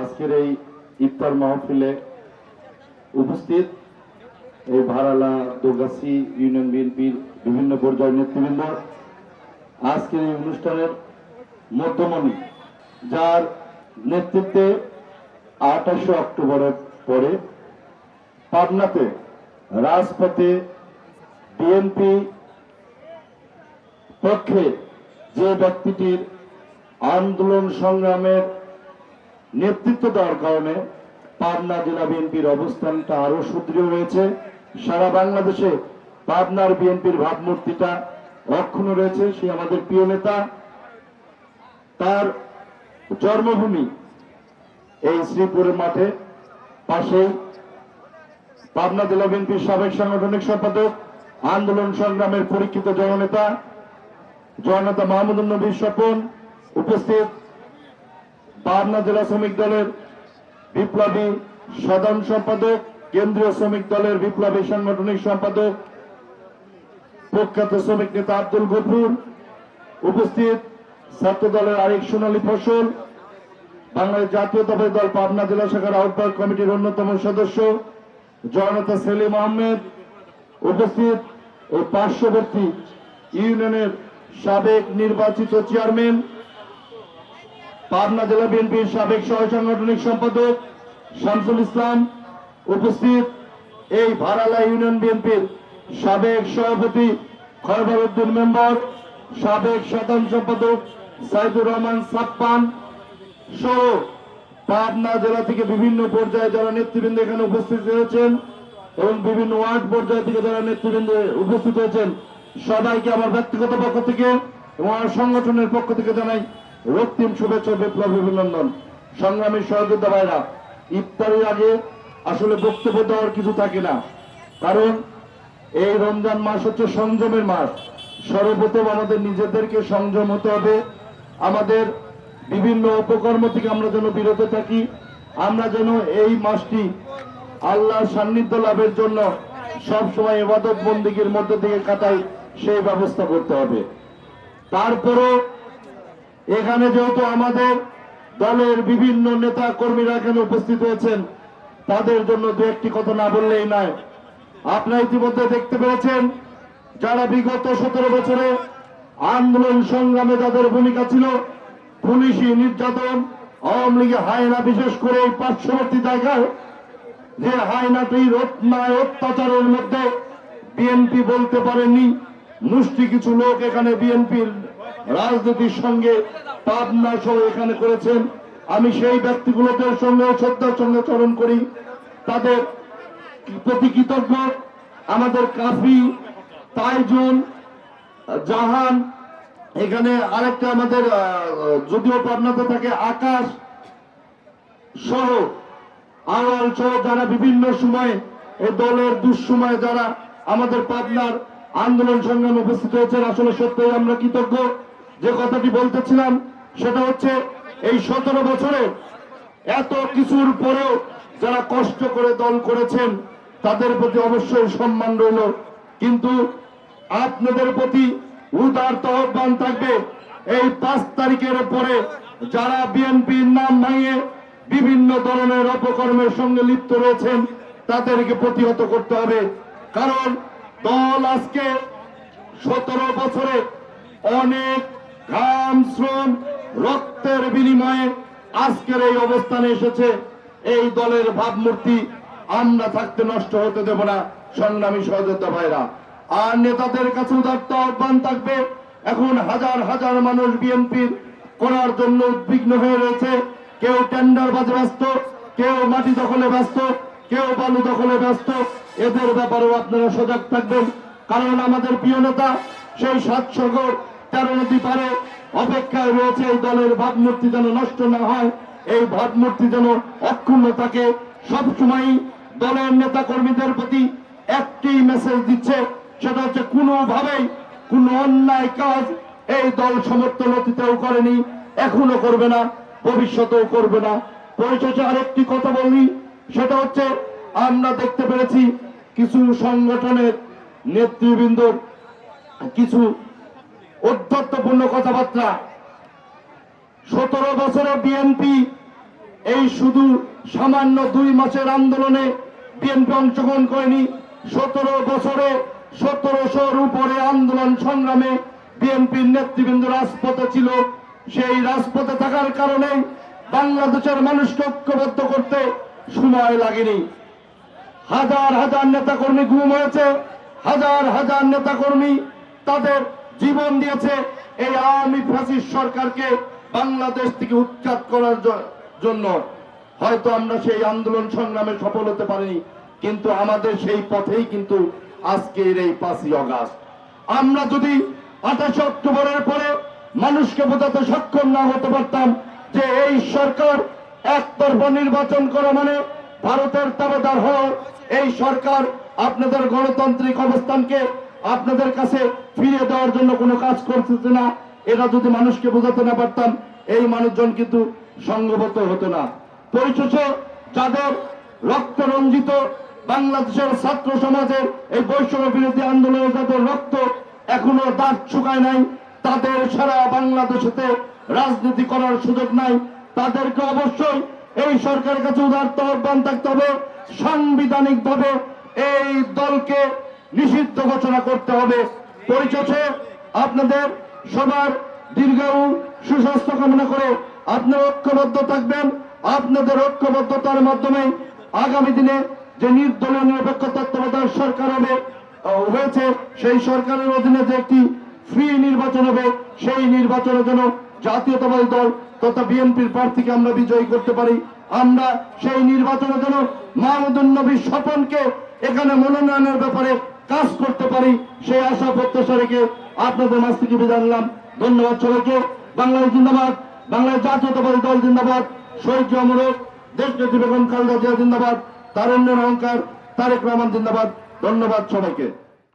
আজকের এই ইফতার মাহফিলে উপস্থিত এই ভাড়ালা দোগাছি ইউনিয়ন বিএনপির বিভিন্ন পর্যায়ের নেতৃবৃন্দ। আজকের এই অনুষ্ঠানের মধ্যমণি, যার নেতৃত্বে আঠাশে অক্টোবরের পরে পাবনাতে রাজপথে বিএনপি পক্ষে যে ব্যক্তিটির আন্দোলন সংগ্রামের নেতৃত্ব দেওয়ার কারণে পাবনা জেলা বিএনপির অবস্থানটা আরও সুদৃঢ় হয়েছে। সারা বাংলাদেশে পাবনার বিএনপির ভাবমূর্তিটা অক্ষুণ্ণ রয়েছে, সে আমাদের প্রিয় নেতা। তার জন্মভূমি এই শ্রীপুরের মাঠে। পাশেই পাবনা জেলা বিএনপির সাবেক সাংগঠনিক সম্পাদক, আন্দোলন সংগ্রামের পরীক্ষিত জননেতা জননেতা মাহমুদুল নবী স্বপন উপস্থিত। পাবনা জেলা শ্রমিক দলের বিপ্লবী সাধারণ সম্পাদক, কেন্দ্রীয় শ্রমিক দলের বিপ্লবী সাংগঠনিক সম্পাদক, প্রখ্যাত শ্রমিক নেতা আব্দুল গফুর, উপস্থিত ছাত্র দলের আরেক সোনালী ফসল, বাংলাদেশ জাতীয়তাবাদী দল পাবনা জেলা শাখার আহ্বায়ক কমিটির অন্যতম সদস্য, জননেতা সেলিম আহমেদ, উপস্থিত ও পার্শ্ববর্তী ইউনিয়নের সাবেক নির্বাচিত চেয়ারম্যান পাবনা জেলা বিএনপির সাবেক সহ সাংগঠনিক সম্পাদক শামসুল ইসলাম উপস্থিত। এই ভাড়ালা ইউনিয়ন বিএনপির সাবেক সভাপতি খয়বর উদ্দিন মেম্বার, সাবেক সাধারণ সম্পাদক সাইদুর রহমান সাপ্পান সহ পাবনা জেলা থেকে বিভিন্ন পর্যায়ে যারা নেতৃবৃন্দ এখানে উপস্থিত হয়েছেন এবং বিভিন্ন ওয়ার্ড পর্যায় থেকে যারা নেতৃবৃন্দ উপস্থিত হয়েছেন সবাইকে আমার ব্যক্তিগত পক্ষ থেকে এবং আমার সংগঠনের পক্ষ থেকে জানাই রক্তিম শুভেচ্ছা বিপ্লব অভিনন্দন। সংগ্রামী সহযোদ্ধা ভাইরা, ইফতারের আগে আসলে বক্তব্য দেওয়ার কিছু থাকে না। কারণ এই রমজান মাস হচ্ছে সংযমের মাস। সর্বপ্রথম আমাদের নিজেদেরকে সংযম হতে হবে। আমাদের বিভিন্ন অপকর্ম থেকে আমরা যেন বিরত থাকি। আমরা যেন এই মাসটি আল্লাহর সান্নিধ্য লাভের জন্য সব সময় এবাদত বন্দীগীর মধ্যে থেকে কাটাই, সেই ব্যবস্থা করতে হবে। তারপরও এখানে যেহেতু আমাদের দলের বিভিন্ন নেতা কর্মীরা এখানে উপস্থিত হয়েছেন, তাদের জন্য দু একটি কথা না বললেই নয়। আপনারা ইতিমধ্যে দেখতে পেরেছেন, যারা বিগত সতেরো বছরে আন্দোলন সংগ্রামে যাদের ভূমিকা ছিল, পুলিশি নির্যাতন, আওয়ামী লীগের হায়না বিশেষ করে এই পার্শ্ববর্তী জায়গায়, যে হায়নাটি রত্নায় অত্যাচারের মধ্যে বিএনপি বলতে পারেনি, মুষ্টি কিছু লোক এখানে বিএনপির রাজনীতির সঙ্গে পাবনা সহ এখানে করেছেন। আমি সেই ব্যক্তিগুলোদের সঙ্গে শ্রদ্ধার সঙ্গে চরণ করি। তাদের প্রতি কৃতজ্ঞ আমাদের কাফি তাইজুন জাহান। এখানে আরেকটা আমাদের যদিও পাবনাতে থাকে আকাশ সহ আওয়াল সহ যারা বিভিন্ন সময়ে এই দলের দুঃসময়ে যারা আমাদের পাবনার আন্দোলন সংগ্রামে উপস্থিত হয়েছেন, আসলে সত্যই আমরা কৃতজ্ঞ। যে কথাটি বলতেছিলাম, সেটা হচ্ছে এই সতেরো বছরে এত কিছুর পরেও যারা কষ্ট করে দল করেছেন, তাদের প্রতি অবশ্যই সম্মান রইল। কিন্তু আপনাদের প্রতি উদার আহ্বান থাকবে, এই পাঁচ তারিখের পরে যারা বিএনপির নাম ভাঙিয়ে বিভিন্ন ধরনের অপকর্মের সঙ্গে লিপ্ত রয়েছেন, তাদেরকে প্রতিহত করতে হবে। কারণ দল আজকে সতেরো বছরে অনেক ঘাম, শ্রম, রক্তের বিনিময়ে আজকের এই অবস্থানে এসেছে এই দলের ভাবমূর্তি। আমরা থাকতে নষ্ট হতে দেব না, সংগ্রামী সহযোদ্ধা ভাইরা। আর নেতাদের কাছে উদার্ত আহ্বান থাকবে, এখন হাজার হাজার মানুষ বিএনপির করার জন্য উদ্বিগ্ন হয়ে রয়েছে। কেউ টেন্ডার বাজে ব্যস্ত, কেউ মাটি দখলে ব্যস্ত, কেউ বালু দখলে ব্যস্ত। এদের ব্যাপারেও আপনারা সজাগ থাকবেন, কারণ আমাদের প্রিয় নেতা সেই সাতসাগর তেরো নদী পারে অপেক্ষায় রয়েছে এই দলের ভাবমূর্তি যেন নষ্ট না হয়। এই ভাবমূর্তি যেন অক্ষুণ্ণ থাকে। সবসময় দলের নেতা কর্মীদের প্রতি একটি মেসেজ দিচ্ছে, সেটা হচ্ছে কোনোভাবেই কোন অন্যায় কাজ এই দল সমর্থন অতীতেও করেনি, এখনও করবে না, ভবিষ্যতেও করবে না। পরিশেষে আরেকটি কথা বলি, সেটা হচ্ছে আমরা দেখতে পেরেছি কিছু সংগঠনের নেতৃবৃন্দ কিছু ঔদ্ধত্যপূর্ণ কথাবার্তা। সতেরো বছরে বিএনপি এই শুধু সামান্য দুই মাসের আন্দোলনে বিএনপি অংশগ্রহণ করেনি, সতেরো বছরে সতেরোশোর উপরে আন্দোলন সংগ্রামে বিএনপির নেতৃবৃন্দ রাজপথে ছিল। সেই রাজপথে থাকার কারণে বাংলাদেশের মানুষকে ঐক্যবদ্ধ করতে সময় লাগেনি। হাজার হাজার নেতা কর্মী গুম হয়েছে, হাজার হাজার নেতা কর্মী তাদের জীবন দিয়েছে এই আওয়ামী ফ্যাসিস্ট সরকারকে বাংলাদেশ থেকে উৎখাত করার জন্য। হয়তো আমরা সেই আন্দোলন সংগ্রামে সফল হতে পারিনি, কিন্তু আমাদের সেই পথেই কিন্তু আজকের এই পাঁচই অগাস্ট। আমরা যদি আঠাশে অক্টোবরের পরে মানুষকে বোঝাতে সক্ষম না হতে পারতাম যে এই সরকার একতরফা নির্বাচন করা মানে ভারতের তাবেদার হওয়া। এই সরকার আপনাদের গণতান্ত্রিক অবস্থানকে আপনাদের কাছে ফিরিয়ে দেওয়ার জন্য কোনো কাজ করতেছে না। এটা যদি মানুষকে বোঝাতে না পারতাম, এই মানুষজন কিন্তু সংঘবদ্ধ হতো না। পরিশেষে যাদের রক্ত রঞ্জিত বাংলাদেশের ছাত্র সমাজের এই বৈষম্য বিরোধী আন্দোলনে যাদের রক্ত এখনও দাঁত শুকায় নাই, তাদের সারা বাংলাদেশেতে রাজনীতি করার সুযোগ নাই। তাদেরকে অবশ্যই এই সরকারের কাছে উদার্ত আহ্বান থাকতে হবে। সাংবিধানিক ভাবে এই দলকে নিষিদ্ধ ঘোষণা করতে হবে। পরিশেষে আপনাদের সবার দীর্ঘায়ু সুস্বাস্থ্য কামনা করে আপনারা ঐক্যবদ্ধ থাকবেন। আপনাদের ঐক্যবদ্ধতার মাধ্যমে আগামী দিনে যে নির্দলীয় নিরপেক্ষ তত্ত্বাবধায়ক সরকার হবে হয়েছে, সেই সরকারের অধীনে যে একটি ফ্রি নির্বাচন হবে, সেই নির্বাচনে যেন জাতীয়তাবাদী দল তথা বিএনপির প্রার্থীকে আমরা বিজয়ী করতে পারি। আমরা সেই নির্বাচনে যেন মাহমুদুল নবীর স্বপনকে এখানে মনোনয়নের ব্যাপারে কাজ করতে পারি, সেই আশা প্রত্যাশা রেখে আপনাদের মাছ থেকে বিদায় নিলাম। ধন্যবাদ সবাইকে। বাংলায় জিন্দাবাদ, বাংলায় জাতীয়তাবাদী দল জিন্দাবাদ, শহীদ অমরক দেশ নেত্রী বেগম খালেদা জিয়া জিন্দাবাদ, তারেন্দ্র অহংকার, তারেক রহমান জিন্দাবাদ। ধন্যবাদ সবাইকে।